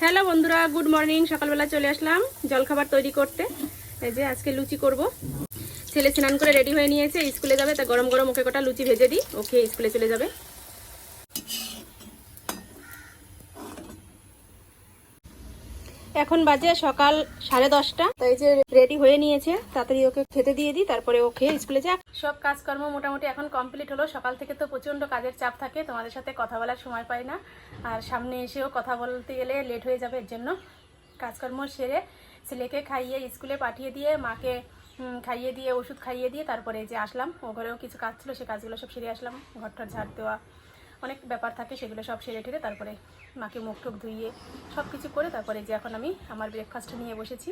Hello বন্ধুরা, good morning. সকালবেলা চলে আসলাম জলখাবার তৈরি করতে। এই যে আজকে লুচি করব। ছেলে স্নান করে রেডি হয়ে নিয়েছে, স্কুলে যাবে, তা গরম গরম ওকে কটা লুচি ভেজে দিই, ওকে স্কুলে চলে যাবে। এখন বাজে সকাল সাড়ে দশটা। তাই যে রেডি হয়ে নিয়েছে, তাড়াতাড়ি ওকে খেতে দিয়ে দিই, তারপরে ও খেয়ে স্কুলে যাক। সব কাজকর্ম মোটামুটি এখন কমপ্লিট হলো। সকাল থেকে তো প্রচণ্ড কাজের চাপ থাকে, তোমাদের সাথে কথা বলার সময় পাই না। আর সামনে এসেও কথা বলতে গেলে লেট হয়ে যাবে এর জন্য। কাজকর্ম সেরে ছেলেকে খাইয়ে স্কুলে পাঠিয়ে দিয়ে, মাকে খাইয়ে দিয়ে, ওষুধ খাইয়ে দিয়ে তারপরে যে আসলাম। ও ঘরেও কিছু কাজ ছিল, সে কাজগুলো সব সেরে আসলাম। ঘরটার ঝাড় দেওয়া অনেক ব্যাপার থাকে, সেগুলো সব সেরে ঠেরে তারপরে মাকে মুখ টুক ধুইয়ে সব কিছু করে তারপরে যে এখন আমি আমার ব্রেকফাস্ট নিয়ে বসেছি।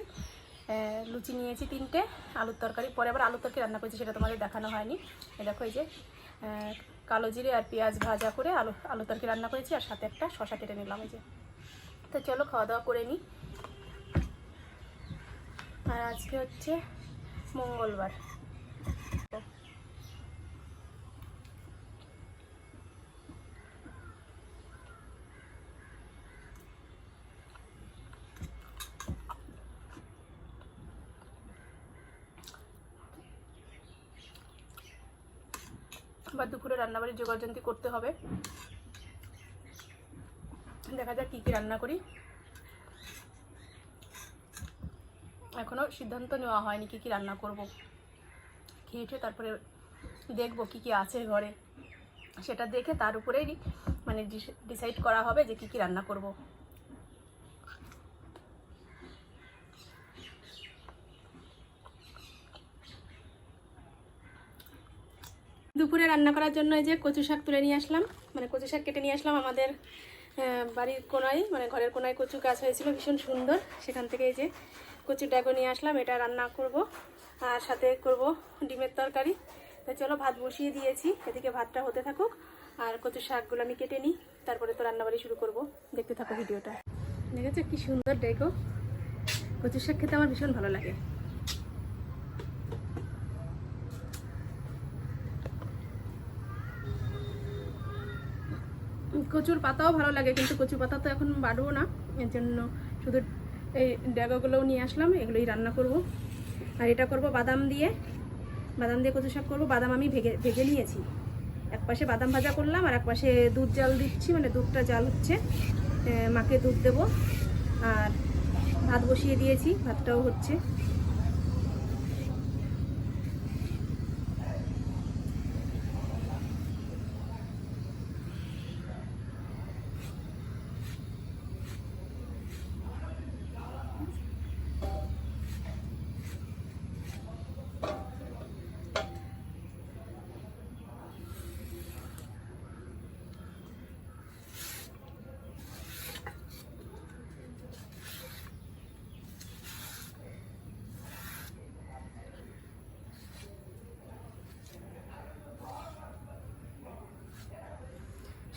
লুচি নিয়েছি তিনটে, আলুর তরকারি, পরে আবার আলুর তরকারি রান্না করেছি, সেটা তোমাদের দেখানো হয়নি। দেখো এই যে কালো জিরে আর পেঁয়াজ ভাজা করে আলু আলু তরকারি রান্না করেছি, আর সাথে একটা শশা কেটে নিলাম এই যে। তো চলো খাওয়া দাওয়া করে নিই আর আজকে হচ্ছে মঙ্গলবার। আবার দুপুরে রান্নাবাড়ির জোগাড়যন্ত্রী করতে হবে। দেখা যাক কী কী রান্না করি। এখনও সিদ্ধান্ত নেওয়া হয়নি কী কী রান্না করব। খেয়েছে তারপরে দেখব কী কী আছে ঘরে। সেটা দেখে তার উপরেই মানে ডিসাইড করা হবে যে কী কী রান্না করব। দুপুরে রান্না করার জন্য এই যে কচু শাক তুলে নিয়ে আসলাম। মানে কচু শাক কেটে নিয়ে আসলাম আমাদের বাড়ির কোনায় মানে ঘরের কোনায় কচু গাছ হয়েছিল, ভীষণ সুন্দর। সেখান থেকে এই যে কচু ড্যাগো নিয়ে আসলাম, এটা রান্না করব আর সাথে করব ডিমের তরকারি। চলো ভাত বসিয়ে দিয়েছি, এদিকে ভাতটা হতে থাকুক আর কচু শাকগুলো আমি কেটে নিই, তারপরে তো রান্নাবাড়ি শুরু করব। দেখতে থাকো ভিডিওটা। দেখেছ কি সুন্দর ডেকো কচু শাক খেতে আমার ভীষণ ভালো লাগে। কচুর পাতাও ভালো লাগে, কিন্তু কচুর পাতা তো এখন বাড়বো না। এর জন্য শুধু এই ড্যাগাগুলোও নিয়ে আসলাম, এগুলোই রান্না করব। আর এটা করব বাদাম দিয়ে। বাদাম দিয়ে কচু শাক করব। বাদাম আমি ভেগে, ভেজে নিয়েছি। এক পাশে বাদাম ভাজা করলাম আর এক পাশে দুধ জাল দিচ্ছি মানে দুধটা জাল হচ্ছে। মাকে দুধ দেবো। আর ভাত বসিয়ে দিয়েছি, ভাতটাও হচ্ছে।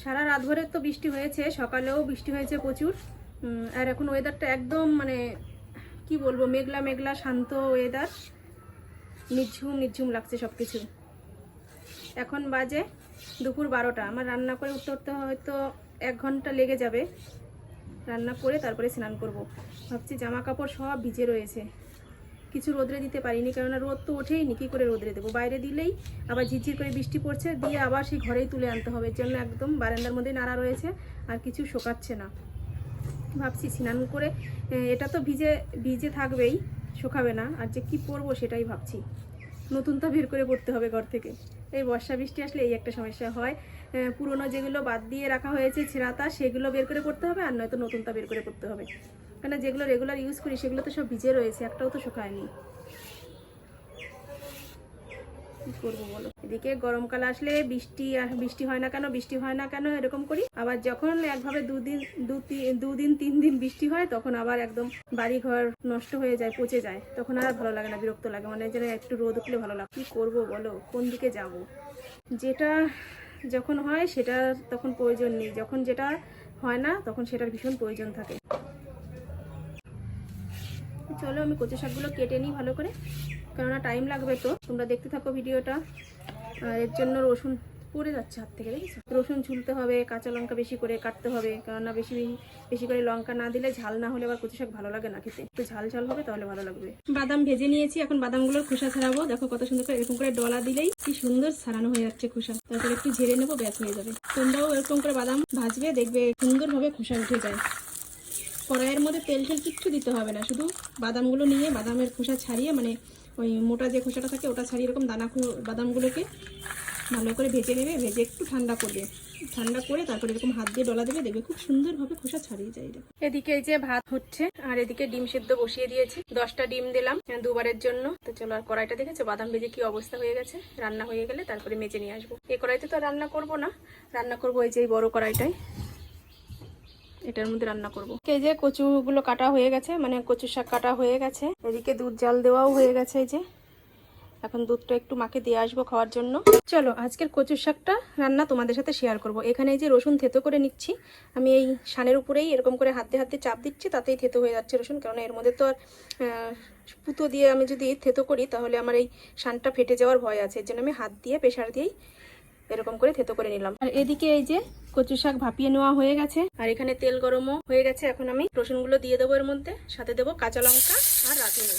সারা রাত ভরে তো বৃষ্টি হয়েছে, সকালেও বৃষ্টি হয়েছে প্রচুর। আর এখন ওয়েদারটা একদম মানে কি বলব, মেঘলা মেঘলা, শান্ত ওয়েদার নিঝুম নিঝুম লাগছে সব কিছু এখন বাজে দুপুর বারোটা। আমার রান্না করে উঠতে উঠতে হয়তো এক ঘণ্টা লেগে যাবে। রান্না করে তারপরে স্নান করব। ভাবছি জামা কাপড় সব ভিজে রয়েছে। কিছু রোদ্রে দিতে পারিনি, কেননা রোদ তো ওঠেই নি কী করে রোদ্রে দেবো? বাইরে দিলেই আবার ঝিরঝির করে বৃষ্টি পড়ছে, দিয়ে আবার সেই ঘরেই তুলে আনতে হবে এর জন্য একদম বারান্দার মধ্যে নাড়া রয়েছে, আর কিছু শোকাচ্ছে না। ভাবছি স্নান করে এটা তো ভিজে ভিজে থাকবেই, শোকাবে না, আর যে কী পরবো সেটাই ভাবছি। নতুনটা বের করে পড়তে হবে ঘর থেকে। এই বর্ষা বৃষ্টি আসলে এই একটা সমস্যা হয়। পুরোনো যেগুলো বাদ দিয়ে রাখা হয়েছে ছেঁড়াতা, সেগুলো বের করে করতে হবে আর নয়তো নতুনটা বের করে করতে হবে। কেন যেগুলো রেগুলার ইউজ করি, সেগুলো তো সব ভিজে রয়েছে, একটাও তো শুকায়নি। কি করব বলো? এদিকে গরমকাল আসলে বৃষ্টি বৃষ্টি হয় না কেন, বৃষ্টি হয় না কেন এরকম করি। আবার যখন একভাবে দুদিন দুদিন, তিন দিন বৃষ্টি হয়, তখন আবার একদম বাড়ি ঘর নষ্ট হয়ে যায়, পচে যায়। তখন আর ভালো লাগে না, বিরক্ত লাগে। মানে যেন একটু রোদ উঠলে ভালো লাগে। কি করব বলো? কোন দিকে যাব? যেটা যখন হয় সেটা তখন প্রয়োজন নেই। যখন যেটা হয় না, তখন সেটার ভীষণ প্রয়োজন থাকে। চলো আমি কচু শাকগুলো কেটে নিই ভালো করে। কেননা টাইম লাগবে তো। তোমরা দেখতে থাকো ভিডিওটা এর জন্য রসুন পড়ে যাচ্ছে হাত থেকে, দেখেছ? রসুন ঝুলতে হবে, কাঁচা লঙ্কা বেশি করে কাটতে হবে, কেননা বেশি বেশি করে লঙ্কা না দিলে ঝাল না হলে আবার কচু শাক ভালো লাগে না খেতে। একটু ঝাল ঝাল হবে তাহলে ভালো লাগবে। বাদাম ভেজে নিয়েছি, এখন বাদামগুলোর খোসা ছাড়াবো। দেখো কত সুন্দর করে এরকম করে ডলা দিলেই কি সুন্দর ছাড়ানো হয়ে যাচ্ছে খোসা। তারপরে একটু ঝেড়ে নেব, ব্যাস হয়ে যাবে। তোমরাও এরকম করে বাদাম ভাজবে, দেখবে সুন্দরভাবে খোসা উঠে যায়। কড়াইয়ের মধ্যে তেল টেল কিচ্ছু দিতে হবে না, শুধু বাদামগুলো নিয়ে বাদামের খোসা ছাড়িয়ে মানে ওই মোটা যে খোসাটা থাকে, ওটা ছাড়িয়ে এরকম দানা বাদামগুলোকে ভালো করে ভেজে নেবে, ভেজে একটু ঠান্ডা করবে। ঠান্ডা করে তারপরে এরকম হাত দিয়ে ডলা দেবে, দেখবে খুব সুন্দরভাবে খোসা ছাড়িয়ে যায় এদিকে এই যে ভাত হচ্ছে, আর এদিকে ডিম সেদ্ধ বসিয়ে দিয়েছি। দশটা ডিম দিলাম দুবারের জন্য। তো চলো, আর কড়াইটা দেখেছ? বাদাম ভেজে কি অবস্থা হয়ে গেছে? রান্না হয়ে গেলে তারপরে মেজে নিয়ে আসব। এই কড়াইতে তো রান্না করব না। রান্না করব এই যে এই বড় কড়াইটায়। এটার মধ্যে রান্না করব। এই যে কচুগুলো কাটা হয়ে গেছে মানে কচু শাক কাটা হয়ে গেছে। এদিকে দুধ জাল দেওয়াও হয়ে গেছে এই যে। এখন দুধটা একটু মাকে দিয়ে আসব খাওয়ার জন্য। চলো, আজকের কচুর শাকটা রান্না তোমাদের সাথে শেয়ার করব। এখানে এই যে রসুন থেতো করে নিচ্ছি। আমি এই সানের উপরেই এরকম করে হাতে হাতে চাপ দিচ্ছি, তাতেই থেতো হয়ে যাচ্ছে রসুন। কারণ এর মধ্যে তো আর পুতো দিয়ে আমি যদি থেতো করি, তাহলে আমার এই সানটা ফেটে যাওয়ার ভয় আছে। এর জন্য আমি হাত দিয়ে প্রেশার দিয়েই এরকম করে থেতো করে নিলাম। আর এদিকে এই যে কচু শাক ভাপিয়ে নেওয়া হয়ে গেছে। আর এখানে তেল গরমও হয়ে গেছে। এখন আমি রসুনগুলো দিয়ে দেবো এর মধ্যে। সাথে দেবো কাঁচা লঙ্কা আর রাঁধুনি।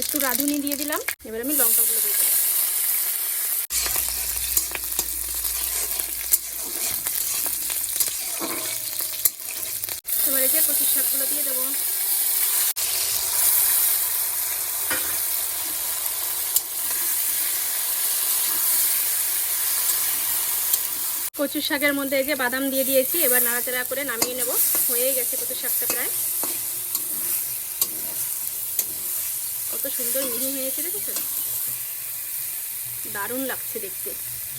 একটু রাঁধুনি দিয়ে দিলাম। এবার আমি লঙ্কাগুলো দিয়ে দেবো। এবার এই যে কচুর শাকগুলো দিয়ে দেবো। কচুর শাকের মধ্যে এই যে বাদাম দিয়ে দিয়েছি, এবার নাড়াচাড়া করে নামিয়ে নেব। হয়েই গেছে কচুর শাকটা প্রায়। কত সুন্দর মিহি হয়েছে, দেখেছ? দারুণ লাগছে দেখতে।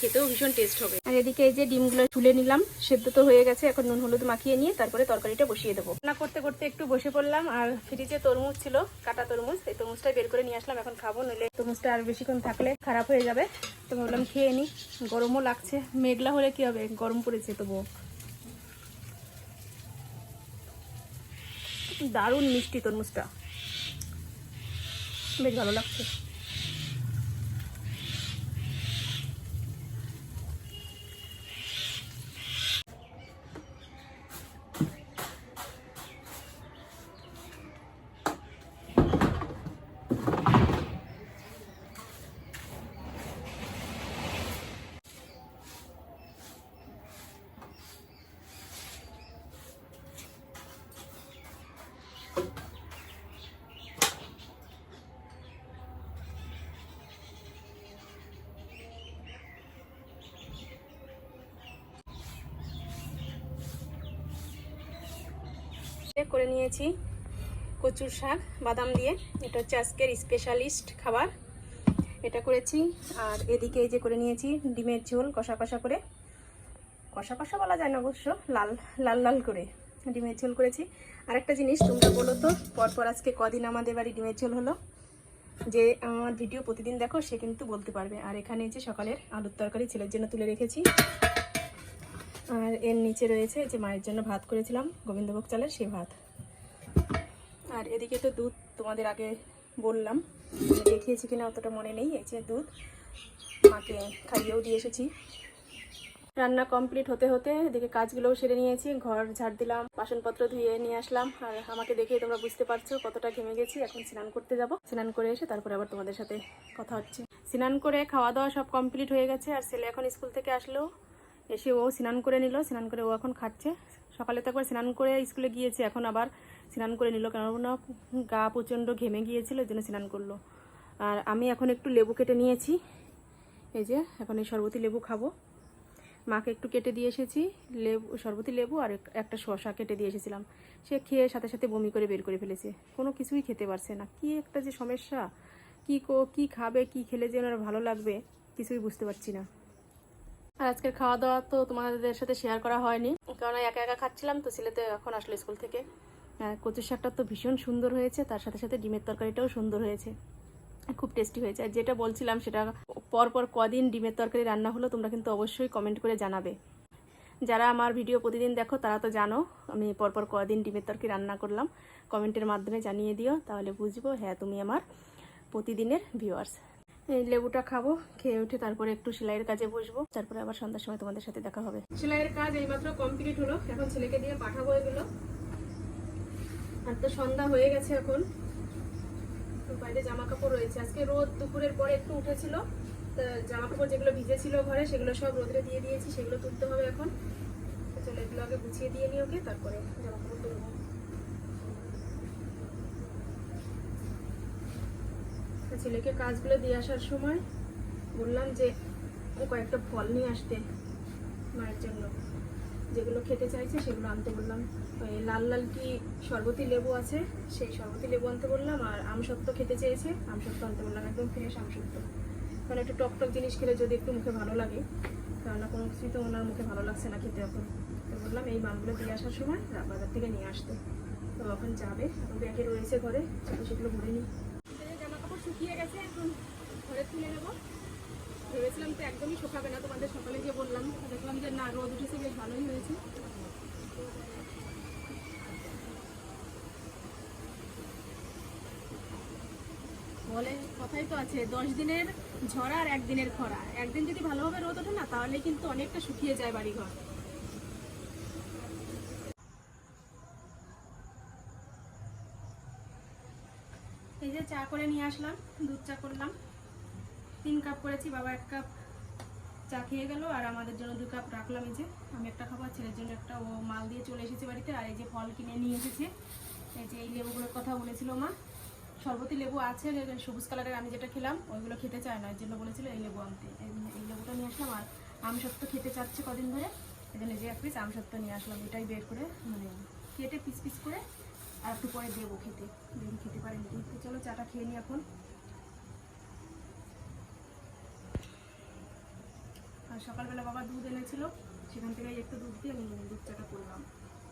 খেতেও ভীষণ টেস্ট হবে। আর এদিকে এই যে ডিমগুলো তুলে নিলাম, সেদ্ধ তো হয়ে গেছে, এখন নুন হলুদ মাখিয়ে নিয়ে তারপরে তরকারিটা বসিয়ে দেবো। রান্না করতে করতে একটু বসে পড়লাম, আর ফ্রিজে তরমুজ ছিল, কাটা তরমুজ, এই তরমুজটা বের করে নিয়ে আসলাম, এখন খাব, নইলে তরমুজটা আর বেশিক্ষণ থাকলে খারাপ হয়ে যাবে। তো ভাবলাম খেয়ে নিই, গরমও লাগছে, মেঘলা হলে কি হবে? গরম পড়েছে তবুও। দারুণ মিষ্টি তরমুজটা। বেশ ভালো লাগছে। করে নিয়েছি কচুর শাক, বাদাম দিয়ে। এটা হচ্ছে আজকের স্পেশালিস্ট খাবার। এটা করেছি। আর এদিকে এই যে করে নিয়েছি ডিমের ঝোল, কষা কষা করে। কষা কষা বলা যায় না অবশ্য, লাল লাল লাল করে ডিমের ঝোল করেছি। আর একটা জিনিস, তোমরা বলো তো, পরপর আজকে কদিন আমাদের বাড়ি ডিমের ঝোল হলো? যে আমার ভিডিও প্রতিদিন দেখো, সে কিন্তু বলতে পারবে। আর এখানে যে সকালের আলুর তরকারি ছেলের জন্য তুলে রেখেছি। আর এর নিচে রয়েছে যে মায়ের জন্য ভাত করেছিলাম, গোবিন্দভোগ চালের সেই ভাত। আর এদিকে তো দুধ তোমাদের আগে বললাম দেখিয়েছি কিনা অতটা মনে নেই, এই যে দুধ মাকে খাইয়েও দিয়ে এসেছি। রান্না কমপ্লিট হতে হতে এদিকে কাজগুলোও সেরে নিয়েছি, ঘর ঝাড় দিলাম, বাসনপত্র ধুয়ে নিয়ে আসলাম। আর আমাকে দেখে তোমরা বুঝতে পারছ কতটা ঘেমে গেছি, এখন স্নান করতে যাব। স্নান করে এসে তারপরে আবার তোমাদের সাথে কথা হচ্ছে। স্নান করে খাওয়া দাওয়া সব কমপ্লিট হয়ে গেছে, আর ছেলে এখন স্কুল থেকে আসলো। এসে ও স্নান করে নিল, স্নান করে ও এখন খাচ্ছে। সকালে তো একবার স্নান করে স্কুলে গিয়েছে, এখন আবার স্নান করে নিল, কেননা গা প্রচণ্ড ঘেমে গিয়েছিল ওই জন্য স্নান করল। আর আমি এখন একটু লেবু কেটে নিয়েছি। এই যে, এখন এই শরবতি লেবু খাব। মাকে একটু কেটে দিয়ে এসেছি, লেবু, শরবতি লেবু আর একটা শসা কেটে দিয়ে এসেছিলাম। সে খেয়ে সাথে সাথে বমি করে বের করে ফেলেছে। কোনো কিছুই খেতে পারছে না। কি একটা যে সমস্যা। কি কো কি খাবে, কি খেলে যে ওনার ভালো লাগবে, কিছুই বুঝতে পারছি না। আর আজকের খাওয়া দাওয়া তো তোমাদের সাথে শেয়ার করা হয়নি। কারণ একা একা খাচ্ছিলাম, তো ছেলে তো এখন আসলো স্কুল থেকে। কচুর শাকটা তো ভীষণ সুন্দর হয়েছে, তার সাথে সাথে ডিমের তরকারিটাও সুন্দর হয়েছে। খুব টেস্টি হয়েছে। আর যেটা বলছিলাম সেটা পর পর কদিন ডিমের তরকারি রান্না হলো, তোমরা কিন্তু অবশ্যই কমেন্ট করে জানাবে। যারা আমার ভিডিও প্রতিদিন দেখো, তারা তো জানো, আমি পরপর কদিন ডিমের তরকারি রান্না করলাম। কমেন্টের মাধ্যমে জানিয়ে দিও, তাহলে বুঝব হ্যাঁ তুমি আমার প্রতিদিনের ভিউয়ার্স এই লেবুটা খাব, খেয়ে উঠে তারপরে একটু সেলাইয়ের কাজে বসবো। তারপরে আবার সন্ধ্যার সময় তোমাদের সাথে দেখা হবে। সেলাইয়ের কাজ এইমাত্র কমপ্লিট হলো। এখন ছেলেকে দিয়ে পাঠাবো এগুলো। আর তো সন্ধ্যা হয়ে গেছে এখন। বাইরে জামা কাপড় রয়েছে। আজকে রোদ দুপুরের পরে একটু উঠেছিল। জামা কাপড় যেগুলো ভিজেছিল ঘরে, সেগুলো সব রোদরে দিয়ে দিয়েছি। সেগুলো তুলতে হবে এখন। চলে এগুলো আগে গুছিয়ে দিয়ে নিই ওকে, তারপরে জামা কাপড় তুলবো তো ছেলেকে কাজগুলো দিয়ে আসার সময় বললাম যে, ও কয়েকটা ফল নিয়ে আসতে মায়ের জন্য। যেগুলো খেতে চাইছে সেগুলো আনতে বললাম। ওই লাল লাল কি শরবতি লেবু আছে? সেই শরবতি লেবু আনতে বললাম আর আমসত্ত্ব খেতে চেয়েছে। আমসত্ত্ব আনতে বললাম, একদম ফ্রেশ আমসত্ত্ব কারণ একটু টক টক জিনিস খেলে যদি একটু মুখে ভালো লাগে, কেননা কোনো কিছুই তো ওনার মুখে ভালো লাগছে না খেতে এখন। তো বললাম, এই মামগুলো দিয়ে আসার সময় বাজার থেকে নিয়ে আসতে। তো এখন যাবে, এখন ব্যাগে রয়েছে ঘরে সেগুলো ভরে নিই। শুকিয়ে গেছে এখন ঘরে তুলে নেব। ভেবেছিলাম তো একদমই শুকাবে না, তোমাদের সকালে গিয়ে বললাম। দেখলাম যে না, রোদ উঠেছে, বেশ ভালোই হয়েছে। বলে, কথাই তো আছে, দশ দিনের ঝড় আর একদিনের খরা। একদিন যদি ভালোভাবে রোদ ওঠে না, তাহলে কিন্তু অনেকটা শুকিয়ে যায় বাড়িঘর। এই যে চা করে নিয়ে আসলাম, দুধ চা করলাম। তিন কাপ করেছি, বাবা এক কাপ চা খেয়ে গেল, আর আমাদের জন্য দু কাপ রাখলাম এই যে। আমি একটা খাব ছেলের জন্য একটা। ও মাল দিয়ে চলে এসেছে বাড়িতে, আর এই যে ফল কিনে নিয়ে এসেছে। এই যে এই লেবুগুলোর কথা বলেছিল মা। সর্বতি লেবু আছে সবুজ কালারের আমি যেটা খেলাম, ওইগুলো খেতে চায় না, এর জন্য বলেছিল এই লেবু আনতে। এই- লেবুটা নিয়ে আসলাম, আর আম সত্ত্ব খেতে চাচ্ছে কদিন ধরে। এই জন্য যে এক পিস আম সত্ত্ব নিয়ে আসলাম, এটাই বের করে মানে কেটে পিস পিস করে আর একটু পরে দেবো খেতে। দেখি খেতে পারি নাকি তো চলো চাটা খেয়ে নিই এখন। আর সকালবেলা বাবা দুধ এনেছিল। সেখান থেকে একটু দুধ দিয়ে আমি দুধ চাটা করলাম।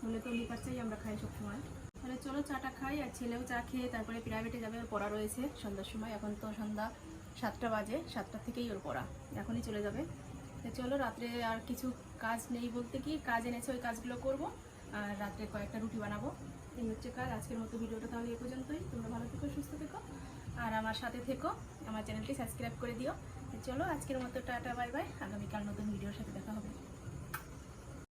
নলে তো লিকার চাই আমরা খাই সবসময়। তাহলে চলো চাটা খাই আর ছেলেও চা খেয়ে তারপরে প্রাইভেটে যাবে। ওর পড়া রয়েছে সন্ধ্যার সময়। এখন তো সন্ধ্যা সাতটা বাজে। সাতটা থেকেই ওর পড়া। এখনই চলে যাবে। চলো রাত্রে আর কিছু কাজ নেই বলতে কি, কাজ এনেছে ওই কাজগুলো করব। আর রাত্রে কয়েকটা রুটি বানাবো। এই হচ্ছে কাজ। আজকের মতো ভিডিওটা তাহলে এ পর্যন্তই। তোমরা ভালো থেকো, সুস্থ থেকো। আর আমার সাথে থেকো, আমার চ্যানেলটি সাবস্ক্রাইব করে দিও। চলো আজকের মতো টাটা, বাই বাই। আগামীকাল নতুন ভিডিওর সাথে দেখা হবে।